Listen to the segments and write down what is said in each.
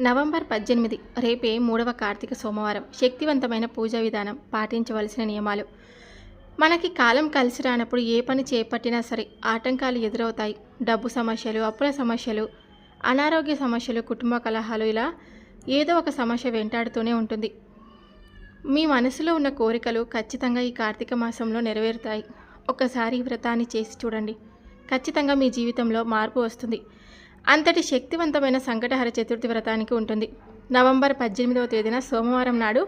November పద్దెనిమిది రేపే మూడవ కార్తీక సోమవారం. శక్తివంతమైన పూజా విధానం పాటించవలసిన నియమాలు. మనకి కాలం కలిసి రానప్పుడు ఏ పని చేపట్టినా సరే ఆటంకాలు ఎదురవుతాయి. డబ్బు సమస్యలు అప్పుల సమస్యలు అనారోగ్య సమస్యలు కుటుంబ కలహాలు ఇలా ఏదో ఒక సమస్య వెంటాడుతూనే ఉంటుంది. మీ మనసులో ఉన్న కోరికలు ఖచ్చితంగా ఈ కార్తీక మాసంలో నెరవేరుతాయి. ఒక్కసారి వ్రతాన్ని చేసి చూడండి. ఖచ్చితంగా మీ జీవితంలో మార్పు వస్తుంది. అంతటి శక్తివంతమైన సంకటహర చతుర్థి వ్రతానికి ఉంటుంది. నవంబర్ పద్దెనిమిదవ తేదీన సోమవారం నాడు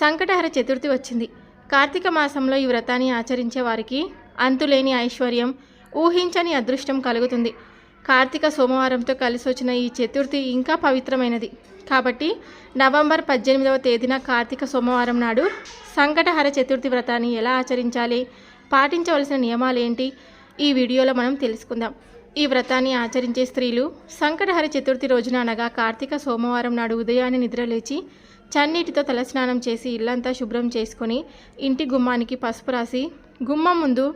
సంకటహర చతుర్థి వచ్చింది. కార్తీక మాసంలో ఈ వ్రతాన్ని ఆచరించే వారికి అంతులేని ఐశ్వర్యం ఊహించని అదృష్టం కలుగుతుంది. కార్తీక సోమవారంతో కలిసి వచ్చిన ఈ చతుర్థి ఇంకా పవిత్రమైనది. కాబట్టి నవంబర్ పద్దెనిమిదవ తేదీన కార్తీక సోమవారం నాడు సంకటహర చతుర్థి వ్రతాన్ని ఎలా ఆచరించాలి పాటించవలసిన నియమాలు ఏంటి ఈ వీడియోలో మనం తెలుసుకుందాం. ఈ వ్రతాన్ని ఆచరించే స్త్రీలు సంకటహర చతుర్థి రోజున అనగా కార్తీక సోమవారం నాడు ఉదయాన్నే నిద్రలేచి చన్నీటితో తలస్నానం చేసి ఇల్లంతా శుభ్రం చేసుకొని ఇంటి గుమ్మానికి పసుపు రాసి గుమ్మం ముందు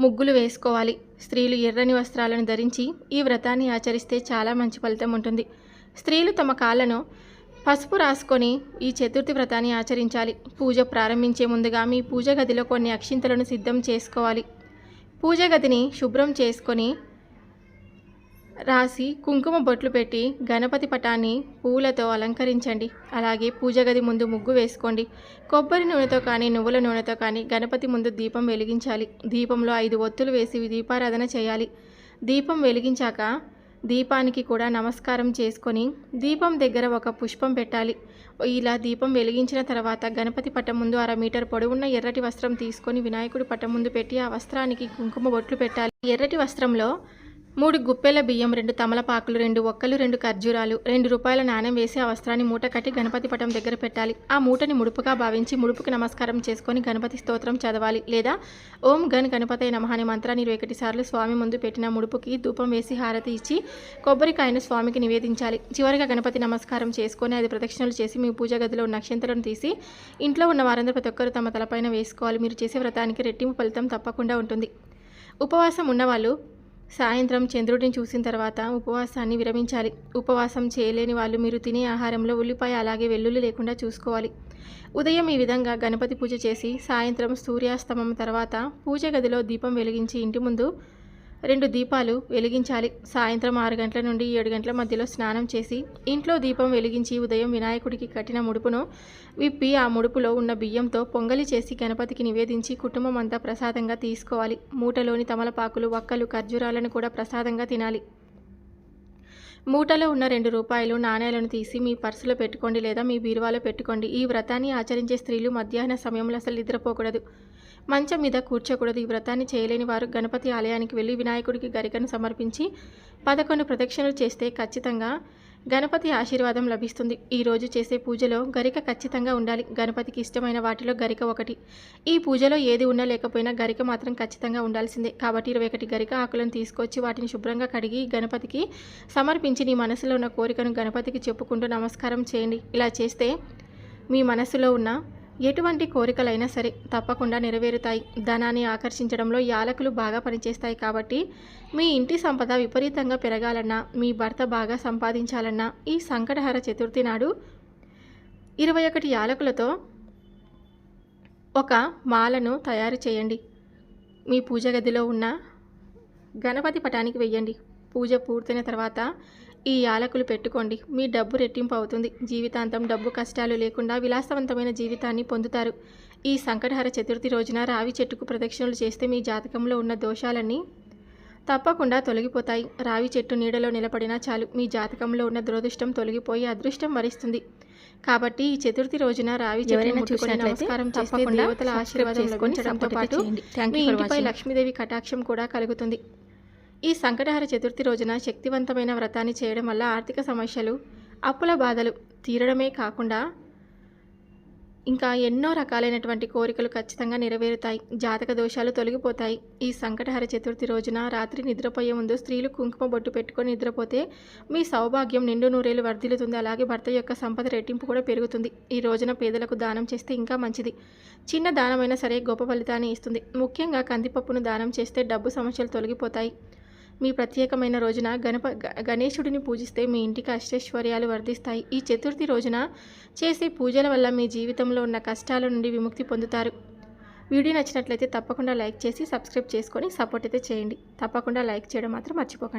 ముగ్గులు వేసుకోవాలి. స్త్రీలు ఎర్రని వస్త్రాలను ధరించి ఈ వ్రతాన్ని ఆచరిస్తే చాలా మంచి ఫలితం ఉంటుంది. స్త్రీలు తమ కాళ్ళను పసుపు రాసుకొని ఈ చతుర్థి వ్రతాన్ని ఆచరించాలి. పూజ ప్రారంభించే ముందుగా మీ పూజ గదిలో కొన్ని అక్షింతలను సిద్ధం చేసుకోవాలి. పూజ గదిని శుభ్రం చేసుకొని రాసి కుంకుమ బొట్లు పెట్టి గణపతి పటాన్ని పూలతో అలంకరించండి. అలాగే పూజ గది ముందు ముగ్గు వేసుకోండి. కొబ్బరి నూనెతో కానీ నువ్వుల నూనెతో కానీ గణపతి ముందు దీపం వెలిగించాలి. దీపంలో ఐదు ఒత్తులు వేసి దీపారాధన చేయాలి. దీపం వెలిగించాక దీపానికి కూడా నమస్కారం చేసుకొని దీపం దగ్గర ఒక పుష్పం పెట్టాలి. ఇలా దీపం వెలిగించిన తర్వాత గణపతి పట్టం ముందు అర మీటర్ పొడవున్న ఎర్రటి వస్త్రం తీసుకొని వినాయకుడి పట్టం ముందు పెట్టి ఆ వస్త్రానికి కుంకుమ బొట్లు పెట్టాలి. ఎర్రటి వస్త్రంలో మూడు గుప్పెల బియ్యం రెండు తమలపాకులు రెండు ఒక్కలు రెండు ఖర్జూరాలు రెండు రూపాయల నాణెం వేసి ఆ వస్త్రాన్ని మూట కట్టి గణపతి పటం దగ్గర పెట్టాలి. ఆ మూటని ముడుపుగా భావించి ముడుపుకి నమస్కారం చేసుకొని గణపతి స్తోత్రం చదవాలి. లేదా ఓం గణ గణపతి నమ అనే మంత్రాన్ని ఇరవై ఒకటి సార్లు స్వామి ముందు పెట్టిన ముడుపుకి ధూపం వేసి హారతి ఇచ్చి కొబ్బరికాయను స్వామికి నివేదించాలి. చివరిగా గణపతి నమస్కారం చేసుకొని ఐదు ప్రదక్షిణలు చేసి మీ పూజ గదిలో ఉన్న అక్షంతలను తీసి ఇంట్లో ఉన్న వారందరూ ప్రతి ఒక్కరు తమ తలపైన వేసుకోవాలి. మీరు చేసే వ్రతానికి రెట్టింపు ఫలితం తప్పకుండా ఉంటుంది. ఉపవాసం ఉన్నవాళ్ళు సాయంత్రం చంద్రుడిని చూసిన తర్వాత ఉపవాసాన్ని విరమించాలి. ఉపవాసం చేయలేని వాళ్ళు మీరు తినే ఆహారంలో ఉల్లిపాయ అలాగే వెల్లుల్లి లేకుండా చూసుకోవాలి. ఉదయం ఈ విధంగా గణపతి పూజ చేసి సాయంత్రం సూర్యాస్తమం తర్వాత పూజ గదిలో దీపం వెలిగించి ఇంటి ముందు రెండు దీపాలు వెలిగించాలి. సాయంత్రం ఆరు గంటల నుండి ఏడు గంటల మధ్యలో స్నానం చేసి ఇంట్లో దీపం వెలిగించి ఉదయం వినాయకుడికి కట్టిన ముడుపును విప్పి ఆ ముడుపులో ఉన్న బియ్యంతో పొంగలి చేసి గణపతికి నివేదించి కుటుంబం అంతా ప్రసాదంగా తీసుకోవాలి. మూటలోని తమలపాకులు వక్కలు ఖర్జూరాలను కూడా ప్రసాదంగా తినాలి. మూటలో ఉన్న రెండు రూపాయలు నాణేలను తీసి మీ పర్సులో పెట్టుకోండి లేదా మీ బీరువాలో పెట్టుకోండి. ఈ వ్రతాన్ని ఆచరించే స్త్రీలు మధ్యాహ్న సమయంలో అసలు నిద్రపోకూడదు. మంచం మీద కూర్చోకూడదు. ఈ వ్రతాన్ని చేయలేని వారు గణపతి ఆలయానికి వెళ్ళి వినాయకుడికి గరికను సమర్పించి పదకొండు ప్రదక్షిణలు చేస్తే ఖచ్చితంగా గణపతి ఆశీర్వాదం లభిస్తుంది. ఈరోజు చేసే పూజలో గరిక ఖచ్చితంగా ఉండాలి. గణపతికి ఇష్టమైన వాటిలో గరిక ఒకటి. ఈ పూజలో ఏది ఉన్నా లేకపోయినా గరిక మాత్రం ఖచ్చితంగా ఉండాల్సిందే. కాబట్టి ఇరవై ఒకటి గరిక ఆకులను తీసుకొచ్చి వాటిని శుభ్రంగా కడిగి గణపతికి సమర్పించి నీ మనసులో ఉన్న కోరికను గణపతికి చెప్పుకుంటూ నమస్కారం చేయండి. ఇలా చేస్తే మీ మనసులో ఉన్న ఎటువంటి కోరికలైనా సరే తప్పకుండా నెరవేరుతాయి. ధనాన్ని ఆకర్షించడంలో యాలకులు బాగా పనిచేస్తాయి కాబట్టి మీ ఇంటి సంపద విపరీతంగా పెరగాలన్నా మీ భర్త బాగా సంపాదించాలన్నా ఈ సంకటహర చతుర్థి నాడు ఇరవై ఒకటి యాలకులతో ఒక మాలను తయారు చేయండి. మీ పూజ గదిలో ఉన్న గణపతి పటానికి వెయ్యండి పూజ పూర్తయిన తర్వాత ఈ యాలకులు పెట్టుకోండి. మీ డబ్బు రెట్టింపు అవుతుంది. జీవితాంతం డబ్బు కష్టాలు లేకుండా విలాసవంతమైన జీవితాన్ని పొందుతారు. ఈ సంకటహర చతుర్థి రోజున రావి చెట్టుకు ప్రదక్షిణలు చేస్తే మీ జాతకంలో ఉన్న దోషాలన్నీ తప్పకుండా తొలగిపోతాయి. రావి చెట్టు నీడలో నిలబడినా చాలు. మీ జాతకంలో ఉన్న దురదృష్టం తొలగిపోయి అదృష్టం వరిస్తుంది. కాబట్టి ఈ చతుర్థి రోజున రావి నమస్కారం తప్పకుండా దేవతల ఆశీర్వాదం లభించడంతో పాటు మీ ఇంటిపై. లక్ష్మీదేవి కటాక్షం కూడా కలుగుతుంది. ఈ సంకటహర చతుర్థి రోజున శక్తివంతమైన వ్రతాన్ని చేయడం వల్ల ఆర్థిక సమస్యలు అప్పుల బాధలు తీరడమే కాకుండా ఇంకా ఎన్నో రకాలైనటువంటి కోరికలు ఖచ్చితంగా నెరవేరుతాయి. జాతక దోషాలు తొలగిపోతాయి. ఈ సంకటహర చతుర్థి రోజున రాత్రి నిద్రపోయే ముందు స్త్రీలు కుంకుమ బొట్టు పెట్టుకొని నిద్రపోతే మీ సౌభాగ్యం నిండు నూరేలు వర్ధిల్లుతుంది. అలాగే భర్త యొక్క సంపద రెట్టింపు కూడా పెరుగుతుంది. ఈ రోజున పేదలకు దానం చేస్తే ఇంకా మంచిది. చిన్న దానమైనా సరే గొప్ప ఫలితాన్ని ఇస్తుంది. ముఖ్యంగా కందిపప్పును దానం చేస్తే డబ్బు సమస్యలు తొలగిపోతాయి. మీ ప్రత్యేకమైన రోజున గణప గణేశుడిని పూజిస్తే మీ ఇంటికి అష్టైశ్వర్యాలు వర్ధిస్తాయి. ఈ చతుర్థి రోజున చేసే పూజల వల్ల మీ జీవితంలో ఉన్న కష్టాల నుండి విముక్తి పొందుతారు. వీడియో నచ్చినట్లయితే తప్పకుండా లైక్ చేసి సబ్స్క్రైబ్ చేసుకొని సపోర్ట్ అయితే చేయండి. తప్పకుండా లైక్ చేయడం మాత్రం మర్చిపోకండి.